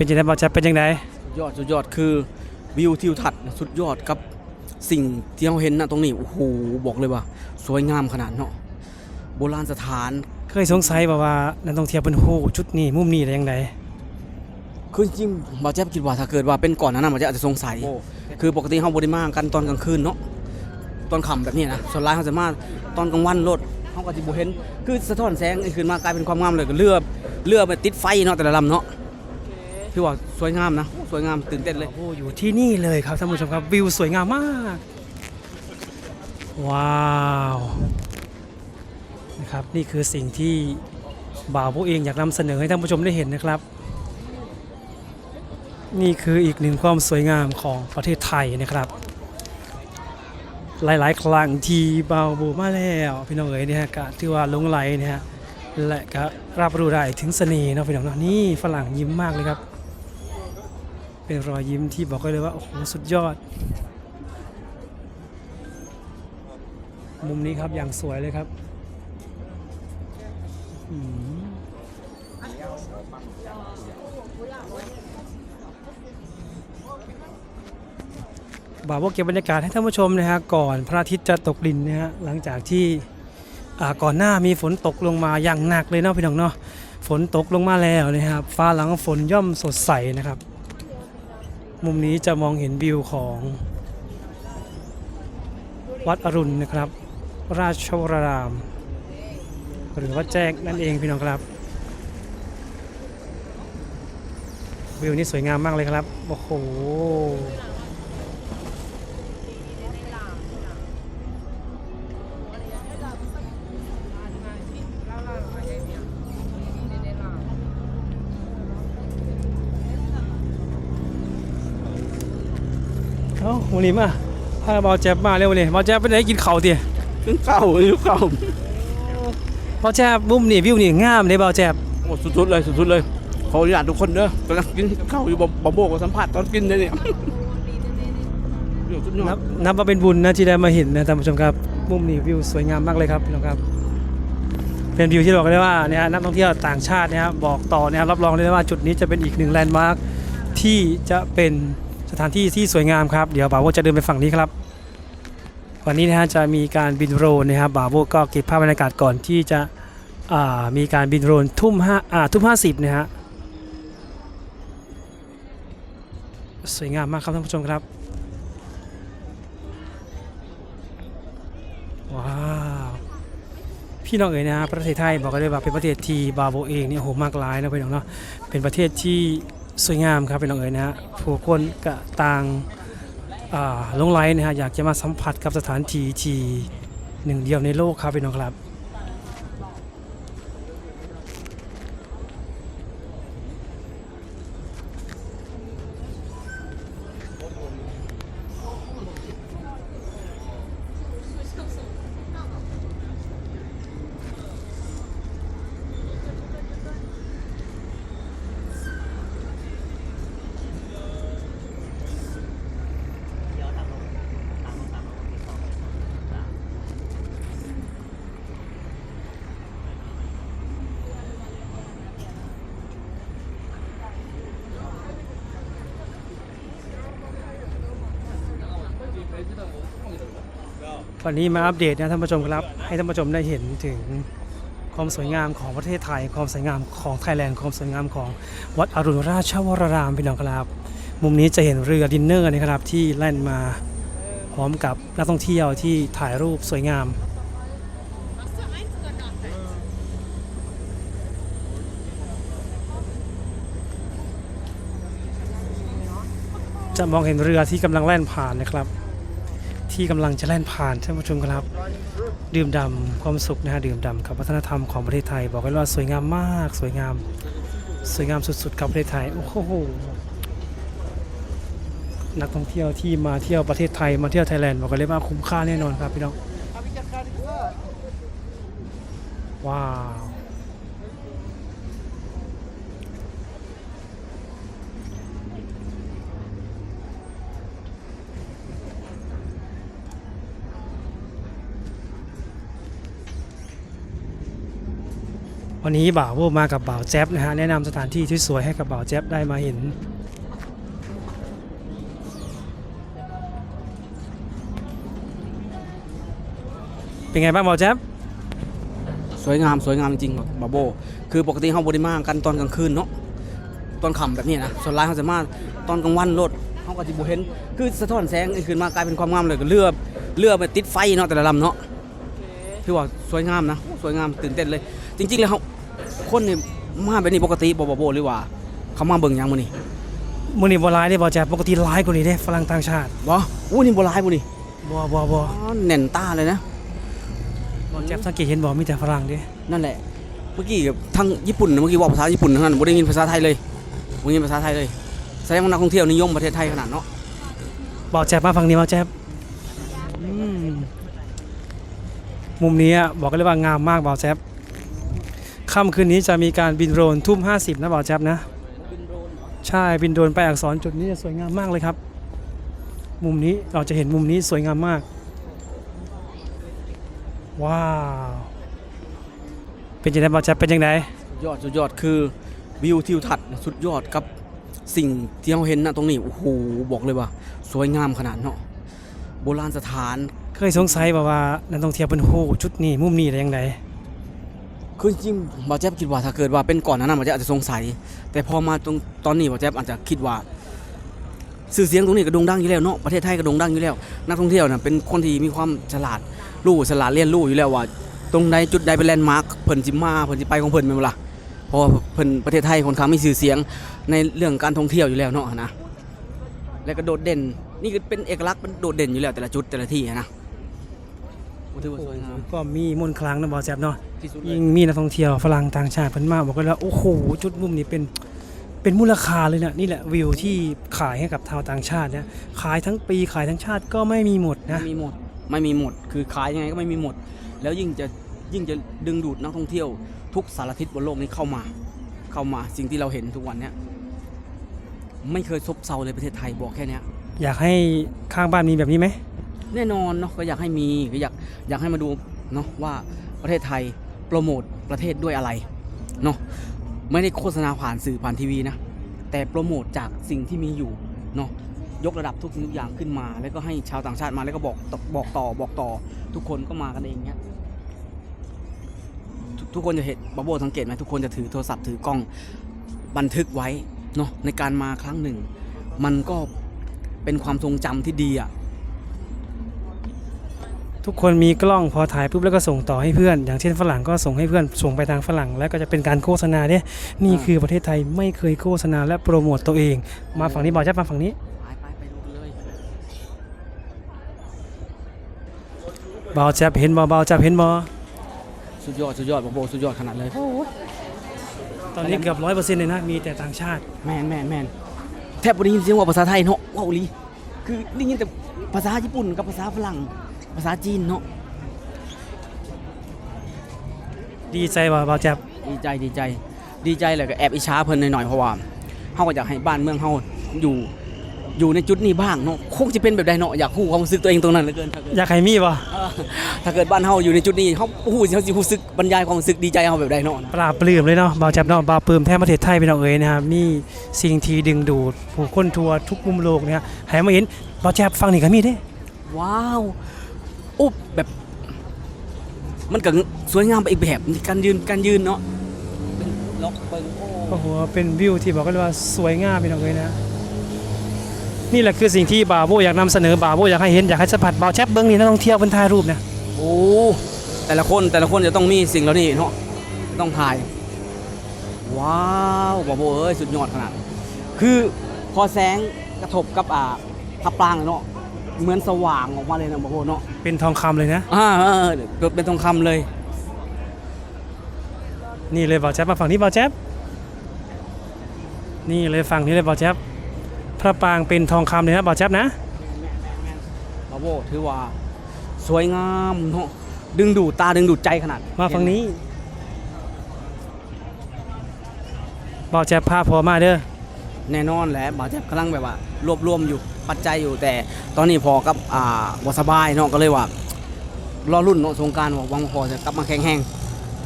เป็นจังไดบ่แจ๊บเป็นจังไดสุดยอดสุดยอดคือวิวทิวทัศน์สุดยอดกับสิ่งที่เราเห็นนะตรงนี้โอ้โหบอกเลยว่า สวยงามขนาดเนาะโบราณสถานเคยสงสัยบ่ว่านักท่องเที่ยวเพิ่นฮู้จุดนี้มุมนี้ได้จังไดคือจริงๆบาเจ็บคิดว่าถ้าเกิดว่าเป็นก่อนหนานั้นบาเจ็บอาจจะสงสัย คือปกติเฮาบ่ได้มากันตอนกลางคืนเนาะตอนค่ำแบบนี้นะส่วนหลายเฮาจะมาตอนกลางวันโลดเฮาก็สิบ่เห็น คือสะท้อนแสงไอ้คืนมากลายเป็นความงามเลยก็เรือเรือไปติดไฟเนาะแต่ละลำเนาะ คือว่าสวยงามนะ สวยงามตื่นเต้นเลย โอ้อยู่ที่นี่เลยครับท่านผู้ชมครับวิวสวยงามมาก ว้าวนะครับนี่คือสิ่งที่บ่าวพวกเองอยากนำเสนอให้ท่านผู้ชมได้เห็นนะครับ นี่คืออีกหนึ่งความสวยงามของประเทศไทยนะครับ หลายๆ ครั้งที่บ่าวบูมาแล้วพี่น้องเอ๋ยเนี่ยฮะก็ที่ว่าลงไหลเนี่ยฮะและก็รับรู้ได้ถึงเสน่ห์เนาะพี่น้องเนาะนี่ฝรั่งยิ้มมากเลยครับ เป็นรอยยิ้มที่บอกเลยว่า โอ้โห สุดยอด มุมนี้ครับอย่างสวยเลยครับบ่าวว่าเก็บบรรยากาศให้ท่านผู้ชมนะฮะก่อนพระอาทิตย์จะตกดินนะฮะหลังจากที่ก่อนหน้ามีฝนตกลงมาอย่างหนักเลยเนาะพี่น้องเนาะฝนตกลงมาแล้วนะครับฟ้าหลังฝนย่อมสดใสนะครับ มุมนี้จะมองเห็นวิวของวัดอรุณนะครับ ราชวราราม หรือว่าแจ้งนั่นเองพี่น้องครับ วิวนี้สวยงามมากเลยครับ โอ้โห วันนี้มาพาบอลแจ๊บมาเร็ววันนี้บอลแจ๊บไปไหนกินข้าวเตี๋ยขึ้นเข้าขึ้นเข้าบอลแจ๊บมุมนี่วิวนี่งามเลยบอลแจ๊บโอ้สุดๆเลยสุดๆเลยขออนุญาตทุกคนเด้อกำลังกินข้าวอยู่บ่บ่โบกบสัมผัสตอนกินเลยเนี่ยเดี๋ยวสุดยอนัดบนับว่าเป็นบุญนะที่ได้มาเห็นนะท่านผู้ชมครับ มุมนี้วิวสวยงามมากเลยครับพี่น้องครับ เป็นวิวที่บอกได้ว่าเนี่ยนักท่องเที่ยวต่างชาติเนะครับบอกต่อนะครับรับรองเลยว่าจุดนี้จะเป็นอีกหนึ่งแลนด์มาร์คที่จะเป็น สถานที่ที่สวยงามครับ เดี๋ยวบาโวจะเดินไปฝั่งนี้ครับ วันนี้นะฮะจะมีการบินโรนนะครับบาโวก็เก็บภาพบรรยากาศก่อนที่จะมีการบินโรนทุ่มห้าทุ่มห้าสิบนะฮะสวยงามมากครับท่านผู้ชมครับว้าวพี่น้องเอ๋ยนะประเทศไทยบอกกันเลยว่าเป็นประเทศที่บาโบเองเนี่ยโอ้โหมากหลายนะพี่น้องเนาะเป็นประเทศที่ สวยงามครับพี่น้องเอ๋ยนะฮะผู้คนก็ต่างอ่าหลงไหลนะฮะอยากจะมาสัมผัสกับสถานที่ที่หนึ่งเดียวในโลกครับพี่น้องครับ วันนี้มาอัปเดตนะท่านผู้ชมครับ ให้ท่านผู้ชมได้เห็นถึงความสวยงามของประเทศไทย ความสวยงามของไทยแลนด์ ความสวยงามของวัดอรุณราชวรารามพี่น้องครับ มุมนี้จะเห็นเรือดินเนอร์นะครับที่แล่นมาพร้อมกับนักท่องเที่ยวที่ถ่ายรูปสวยงามจะมองเห็นเรือที่กำลังแล่นผ่านนะครับ ที่กำลังจะแล่นผ่านท่านผู้ชมครับ ดื่มด่ำความสุขนะฮะดื่มด่ำกับวัฒนธรรมของประเทศไทย บอกกันว่าสวยงามมากสวยงาม สวยงามสุดๆกับประเทศไทยโอ้โหนักท่องเที่ยวที่มาเที่ยวประเทศไทยมาเที่ยวไทยแลนด์บอกกันเลยว่าคุ้มค่าแน่นอนครับพี่น้องว้าว วันนี้บ่าวโวมากับบ่าวแจ๊บนะฮะแนะนำสถานที่ที่สวยให้กับบ่าวแจ๊บได้มาเห็น เป็นไงบ้างบ่าวแจ๊บสวยงามสวยงามจริงๆบาโบ คือปกติเฮาบ่ได้มากันตอนกลางคืนเนาะตอนค่ำแบบนี้นะส่วนหลายเขาจะมาตอนกลางวันรถเฮาก็สิบ่เห็น คือสะท้อนแสงไอ้คืนมากลายเป็นความงามเลยก็เรือเรือไปติดไฟเนาะแต่ละลำเนาะถือว่าสวยงามนะ สวยงามตื่นเต้นเลย จริงๆแล้วเฮา คนนี่มาแบบนี้ปกติบ่บาโบหรือว่า เขามาเบิ่งหยังมื้อนี้มื้อนี้บ่ร้ายเด้บ่าวแจ๊บปกติร้ายกว่านี้เด้ฝรั่งต่างชาติบ่อู้นี่บ่หลายบ่นี่บ่บ่บ่อ๋อแน่นตาเลยนะ บ่าวแจ๊บสังเกตเห็นบ่มีแต่ฝรั่งเด้นั่นแหละ เมื่อกี้กับทางญี่ปุ่นนะเมื่อกี้ว่าภาษาญี่ปุ่นทั้งนั้นบ่ได้ยินภาษาไทยเลยบ่ได้ยินภาษาไทยเลย แสดงว่านักท่องเที่ยวนิยมประเทศไทยขนาดเนาะบ่าวแจ๊บมาฝั่งนี้บ่าวแจ๊บอืมมุมนี้อะบอกกันเลยว่างามมากบ่าวแจ๊บ ค่ำคืนนี้จะมีการบินโดรนทุ่ม 50 นะบ่าวแจ๊บนะ ใช่บินโดรนไปอักษรจุดนี้จะสวยงามมากเลยครับ มุมนี้เราจะเห็นมุมนี้สวยงามมาก ว้าว เป็นยังไงบ่าวแจ๊บเป็นยังไงสุดยอดสุดยอดคือวิวทิวทัศน์สุดยอดกับสิ่งที่เราเห็นนะตรงนี้โอ้โหบอกเลยว่า สวยงามขนาดเนาะโบราณสถานเคยสงสัยบ่าว่านักท่องเที่ยวเป็นโหจุดนี้มุมนี้ได้ยังไง คือจริงบาแจ๊บคิดว่าถ้าเกิดว่าเป็นก่อนนานั้นบาแจ๊บอาจจะสงสัย แต่พอมาตรงตอนนี้บาแจ๊บอาจจะคิดว่าสื่อเสียงตรงนี้ก็โด่งดังอยู่แล้วเนาะประเทศไทยก็โด่งดังอยู่แล้ว นักท่องเที่ยวน่ะเป็นคนที่มีความฉลาดรู้ฉลาดเรียนรู้อยู่แล้วว่า ตรงใดจุดใดเป็นแลนด์มาร์คเพิ่นสิมาเพิ่นสิไปของเพิ่นแม่นบ่ล่ะเพราะเพิ่นประเทศไทยคนข้างมีชื่อเสียงในเรื่องการท่องเที่ยวอยู่แล้วเนาะนะแล้วก็โดดเด่นนี่คือเป็นเอกลักษณ์เป็นโดดเด่นอยู่แล้วแต่ละจุดแต่ละที่นะ ถือว่าสวยงามก็มีมนต์คลังนะบ่าวแจ๊บเนาะที่สุดเลยิ่ยงมีนักท่องเที่ยวฝรั่งต่างชาติเพิ่นมาบอกกันแล้วโอ้โหจุดมุมนี้เป็นเป็นมูลค่าเลยนะนี่แหละวิวที่ขายให้กับชาวต่างชาติเนี่ยขายทั้งปีขายทั้งชาติก็ไม่มีหมดนะไม่มีหมดไม่มีหมด คือขายยังไงก็ไม่มีหมด แล้วยิ่งจะยิ่งจะดึงดูดนักท่องเที่ยว ทุกสารทิศบนโลกนี้เข้ามา เข้ามาสิ่งที่เราเห็นทุกวันเนี้ยไม่เคยซบเซาเลยประเทศไทยบอกแค่เนี้ยอยากให้ข้างบ้านมีแบบนี้ไหม แน่นอนเนาะก็อยากให้มีก็อยากอยากให้มาดูเนาะว่าประเทศไทยโปรโมทประเทศด้วยอะไรเนาะไม่ได้โฆษณาผ่านสื่อผ่านทีวีนะแต่โปรโมทจากสิ่งที่มีอยู่เนาะยกระดับทุกสิ่งทุกอย่างขึ้นมา แล้วก็ให้ชาวต่างชาติมาแล้วก็บอกบอกต่อบอกต่อ ทุกคนก็มากันเองเนี้ยทุกทุกคนจะเห็นบับโบสังเกตไหมทุกคนจะถือโทรศัพท์ถือกล้องบันทึกไว้เนาะในการมาครั้งหนึ่ง มันก็เป็นความทรงจำที่ดีอะ ทุกคนมีกล้องพอถ่ายปุ๊บแล้วก็ส่งต่อให้เพื่อน อย่างเช่นฝรั่งก็ส่งให้เพื่อนส่งไปทางฝรั่ง แล้วก็จะเป็นการโฆษณาเนี่ยนี่คือประเทศไทยไม่เคยโฆษณาและโปรโมตตัวเอง มาฝั่งนี้บ่าวแจ๊บมาฝั่งนี้เลยบ่าวแจ๊บเห็นบ่บ่าวแจ๊บเห็นบ่สุดยอดสุดยอดบับโบสุดยอดขนาดเลย ตอนนี้เกือบร้อยเปอร์เซ็นต์เลยนะ มีแต่ต่างชาติแมนแมนแมนแทบไม่ได้ยินเสียงว่าภาษาไทยเนาะว้าวลีคือได้ยินแต่ภาษาญี่ปุ่นกับภาษาฝรั่ง ภาษาจีนเนาะดีใจว่าบ่าวแจ๊บดีใจดีใจดีใจเลยก็แอบอิจฉาเพิ่นหน่อยๆเพราะว่าเฮาก็อยากให้บ้านเมืองเฮาอยู่อยู่ในจุดนี้บ้างเนาะคงจะเป็นแบบใดเนาะอยากฮู้ความรู้สึกตัวเองตรงนั้นเหลือเกินถ้าเกิดอยากให้มีบ่เออถ้าเกิดบ้านเฮาอยู่ในจุดนี้เฮาฮู้สิเฮาสิรู้สึกบรรยายความรู้สึกดีใจเฮาแบบใดเนาะปราบปลื้มเลยเนาะบ่าวแจ๊บเนาะปราบปลื้มแท้ประเทศไทยพี่น้องเอ๋ยนะครับมีสิ่งที่ดึงดูดผู้คนทั่วทุกมุมโลกเนี่ยให้มาเห็นบ่าวแจ๊บฟังนี่ก็มีเด้ว้าว โอ้แบบ มันก็สวยงามไปอีกแบบการยืนการยืนเนาะเป็นล็อกเปิงโอ้โอ้โหเป็นวิวที่บอกกันเลยว่าสวยงามพี่น้องเอ๋ยนะ นี่แหละคือสิ่งที่บ่าวโบอยากนำเสนอบ่าวโบอยากให้เห็นอยากให้สัมผัสบ่าวแจ๊บเบิ่งนี่นักท่องเที่ยวเพิ่นถ่ายรูปนะโอ้แต่ละคนแต่ละคนจะต้องมีสิ่งเหล่านี้เนาะต้องถ่าย ว้าวบาโบเอ้ยสุดยอดขนาด คือพอแสงกระทบกับอ่าพับปรางเนาะ เหมือนสว่างออกมาเลยนะบาโบเนาะเป็นทองคำเลยนะ อ่าเออเออเป็นทองคำเลย นี่เลยบ่าวแจ๊บมาฝั่งนี้บ่าวแจ๊บนี่เลยฝั่งนี้เลยบ่าวแจ๊บพระปรางเป็นทองคำเลยนะบ่าวแจ๊บนะบาโบถือว่า สวยงามเนาะดึงดูดตาดึงดูดใจขนาดมาฝั่งนี้บ่าวแจ๊บพาพอมาเด้อแน่นอนแหละบาเจ็บกำลังแบบว่ารวบรวมอยู่ ปัจจัยอยู่แต่ตอนนี้พอกับอ่าบสบายเนาะก็เลยว่ารอรุ่นเนาะสงการหวังพอจะกลับมาแข็งแรง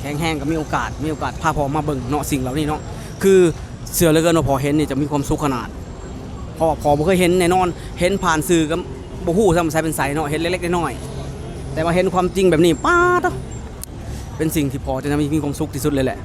แข็งแรงก็มีโอกาสมีโอกาสพาพอมาเบิ่งเนาะสิ่งเหล่านี้เนาะคือเสือเลือเกินว่าพอเห็นนี่จะมีความสุขขนาดพราะว่าพอบ่เคยเห็นแน่นอนเห็นผ่านสื่อก็บ่ฮู้ซ้ำใส่เป็นไสเนาะเห็นเล็กๆน้อยๆแต่ว่าเห็นความจริงแบบนี้ป้าดเนาะเป็นสิ่งที่พอจะทำให้มีความสุขที่สุดเลยแหละ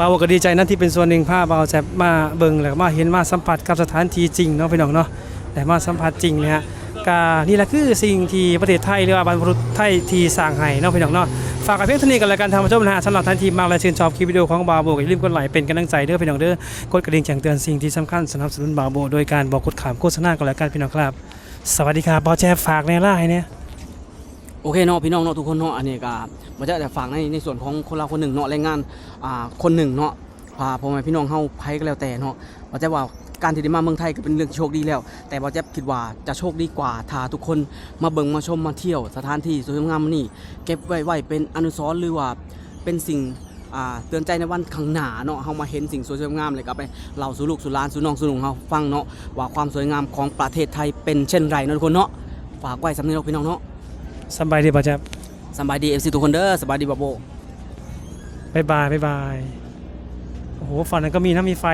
บาวก็ดีใจนะที่เป็นส่วนหนึ่งพาบาวแซบมาเบิ่งแล้วมาเห็นมาสัมผัสกับสถานที่จริงเนาะพี่น้องเนาะแต่มาสัมผัสจริงนะฮะกานี่แหละคือสิ่งที่ประเทศไทยหรือว่าบรรพบุรุษไทยที่สร้างให้เนาะพี่น้องเนาะฝากกับเพียงเท่านี้กันแล้วกันทางผู้ชมนะฮะสำหรับท่านที่มาและชื่นชอบคลิปวิดีโอของบาโบก็อย่าลืมกดไลค์เป็นกำลังใจเด้อพี่น้องเด้อกดกระดิ่งแจ้งเตือนสิ่งที่สำคัญสนับสนุนบาโบโดยการบอกกดขามโฆษณากันแล้วกันพี่น้องครับ สวัสดีครับบอแจฝากในไลน์เนี่ย โอเคเนาะพี่น้องเนาะทุกคนเนาะอันนี้ก็มาจะแต่ฝากในในส่วนของคนเราคนหนึ่งเนาะแรงงานอ่าคนหนึ่งเนาะพาพ่อแม่พี่น้องเฮาไผก็แล้วแต่เนาะว่าจะว่าการที่ได้มาเมืองไทยก็เป็นเรื่องโชคดีแล้ว แต่ว่าจะคิดว่าจะโชคดีกว่าถ้าทุกคนมาเบิ่งมาชมมาเที่ยว สถานที่สวยงามนี่ เก็บไว้ไว้เป็นอนุสรณ์หรือว่าเป็นสิ่งอ่าเตือนใจในวันข้างหน้าเนาะเฮามาเห็นสิ่งสวยงามเลยก็ไปเล่าสู่ลูกสู่หลานสู่น้องสู่หนุ่งเฮาฟังเนาะว่าความสวยงามของประเทศไทยเป็นเช่นไรเนาะทุกคนเนาะฝากไว้สำหรับพี่น้องเนาะ สบายดีบอแจ๊บสบายดีเอฟซีทุกคนเด้อสบายดีบาโบบ๊ายบายบ๊ายบายโอ้โหฝั่งนั้นก็มีนะมีไฟ